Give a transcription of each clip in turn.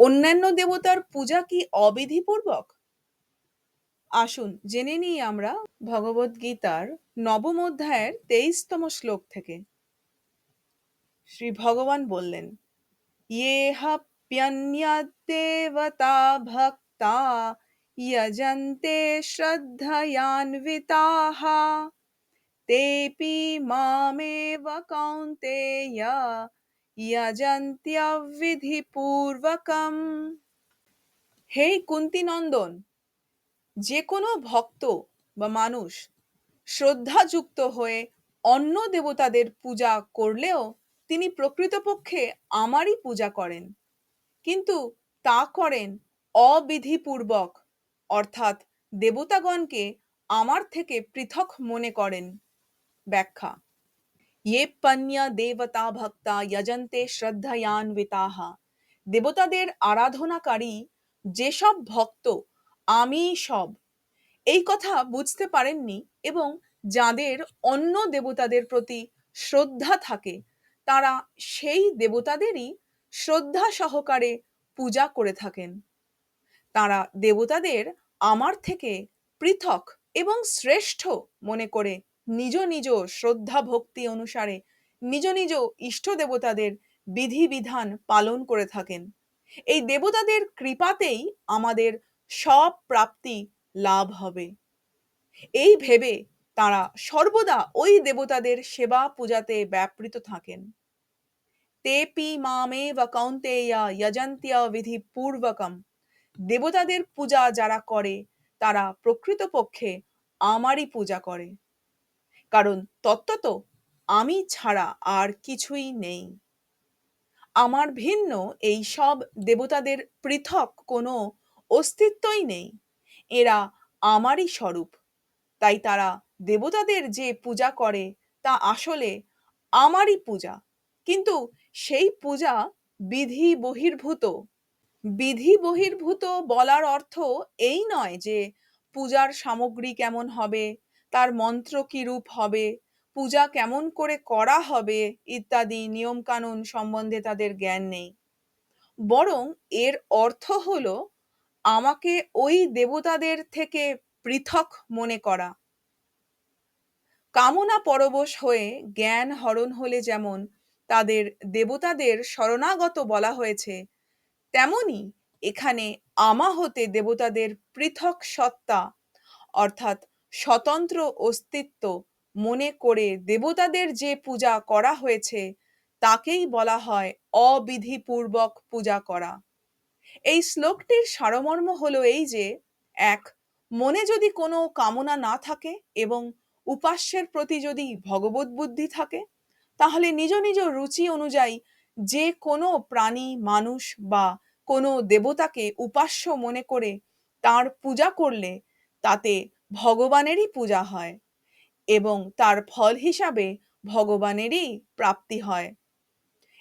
অন্যান্য দেবতার পূজা কি অবিধিপূর্বক? আসুন, জেনে নিই আমরা ভগবত গীতার নবম অধ্যায়ের তেইশতম শ্লোক থেকে। শ্রী ভগবান বললেন ইয়ে দেবতা ভক্তা ইয়জন্তে শ্রদ্ধয়ান্বিতাহ তেপি মামেব কৌন্তেয়া যজন্ত্যবিধিপূর্বকম হে কুন্তিনন্দন যে কোনো ভক্ত বা মানুষ শ্রদ্ধাযুক্ত হয়ে অন্য দেবতাদের পূজা করলেও তিনি প্রকৃতপক্ষে আমারই পূজা করেন, কিন্তু তা করেন অবিধিপূর্বক, অর্থাৎ দেবতাগণকে আমার থেকে পৃথক মনে করেন। ব্যাখ্যা ইয়ে পন্যা দেবতা ভক্তা যজন্তে শ্রদ্ধায়ান্বিতাহা দেবতাদের আরাধনাকারী যেসব ভক্ত, আমি সব। এই কথা বুঝতে পারেননি এবং যাদের অন্য দেবতাদের প্রতি শ্রদ্ধা থাকে, তারা সেই দেবতাদেরই শ্রদ্ধা সহকারে পূজা করে থাকেন। তারা দেবতাদের আমার থেকে পৃথক এবং শ্রেষ্ঠ মনে করে নিজ নিজ শ্রদ্ধা ভক্তি অনুসারে নিজ নিজ ইষ্ট দেবতাদের বিধিবিধান পালন করে থাকেন। এই দেবতাদের কৃপাতেই আমাদের সব প্রাপ্তি লাভ হবে। এই ভেবে তারা সর্বদা ওই দেবতাদের সেবা পূজাতে ব্যাপৃত থাকেন। তেপি মামে বা কৌন্তেয়া যজন্তিয়া বিধি পূর্বকম। দেবতাদের পূজা যারা করে, তারা প্রকৃতপক্ষে আমারই পূজা করে। কারণ তত্ত্বত আমি ছাড়া আর কিছুই নেই। আমার ভিন্ন এই সব দেবতাদের পৃথক কোনো অস্তিত্বই নেই। এরা আমারই স্বরূপ। তাই তারা দেবতাদের যে পূজা করে তা আসলে আমারই পূজা। কিন্তু সেই পূজা বিধি বহির্ভূত। বিধি বহির্ভূত বলার অর্থ এই নয় যে পূজার সামগ্রী কেমন হবে তার মন্ত্র কি রূপ হবে? পূজা কেমন করে করা হবে? ইত্যাদি নিয়মকানুন সম্বন্ধে তাদের জ্ঞান নেই। বরং এর অর্থ হল, আমাকে ওই দেবতাদের থেকে পৃথক মনে করা। কামনা পরবশ হয়ে জ্ঞান হরণ হলে যেমন তাদের দেবতাদের শরণাগত বলা হয়েছে, তেমনি এখানে আমা হতে দেবতাদের পৃথক সত্তা, অর্থাৎ স্বতন্ত্র অস্তিত্ব মনে করে দেবতাদের যে পূজা করা হয়েছে, তাকেই বলা হয় অবিধিপূর্বক পূজা করা। এই শ্লোকটির সারমর্ম হলো এই যে, এক, মনে যদি কোনো কামনা না থাকে এবং উপাস্যের প্রতি যদি ভগবত বুদ্ধি থাকে, তাহলে নিজ নিজ রুচি অনুযায়ী যে কোনো প্রাণী, মানুষ বা কোনো দেবতাকে উপাস্য মনে করে তার পূজা করলে তাতে ভগবানেরই পূজা হয় এবং তার ফল হিসাবে ভগবানেরই প্রাপ্তি হয়।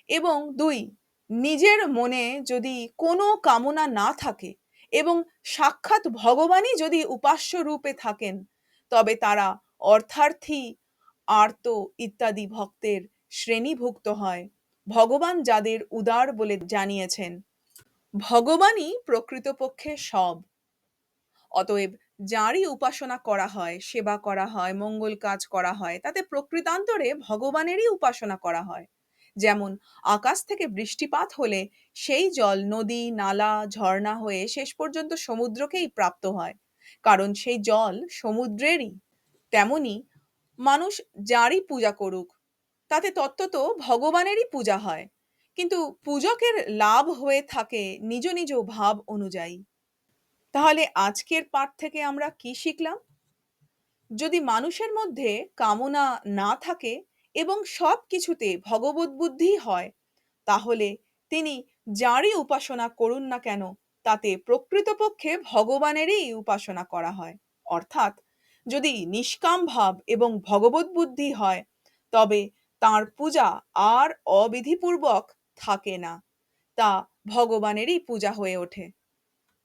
এবং দুই, নিজের মনে যদি কোনো কামনা না থাকে এবং সাক্ষাৎ ভগবানই যদি উপাস্য রূপে থাকেন, তবে তারা অর্থার্থী, আর্ত ইত্যাদি ভক্তের শ্রেণীভুক্ত হয়। ভগবান যাদের উদার বলে জানিয়েছেন। ভগবানই প্রকৃতপক্ষে সব। অতএব যারই উপাসনা করা হয়, সেবা করা হয়, মঙ্গল কাজ করা হয়, তাতে প্রকৃতান্তরে ভগবানেরই উপাসনা করা হয়। যেমন, আকাশ থেকে বৃষ্টিপাত হলে সেই জল নদী, নালা, ঝর্ণা হয়ে শেষ পর্যন্ত সমুদ্রকেই প্রাপ্ত হয়, কারণ সেই জল সমুদ্রেরই। তেমনি, মানুষ যারই পূজা করুক, তাতে তত্ত্বত ভগবানেরই পূজা হয়। কিন্তু পূজকের লাভ হয়ে থাকে নিজ নিজ ভাব অনুযায়ী। তাহলে আজকের পাঠ থেকে আমরা কি শিখলাম? যদি মানুষের মধ্যে কামনা না থাকে এবং সব কিছুতে ভগবত বুদ্ধি হয়, তাহলে তিনি যারই উপাসনা করুন না কেন, তাতে প্রকৃতপক্ষে ভগবানেরই উপাসনা করা হয়। অর্থাৎ যদি নিষ্কাম ভাব এবং ভগবত বুদ্ধি হয়, তবে তার পূজা আর অবিধিপূর্বক থাকে না, তা ভগবানেরই পূজা হয়ে ওঠে।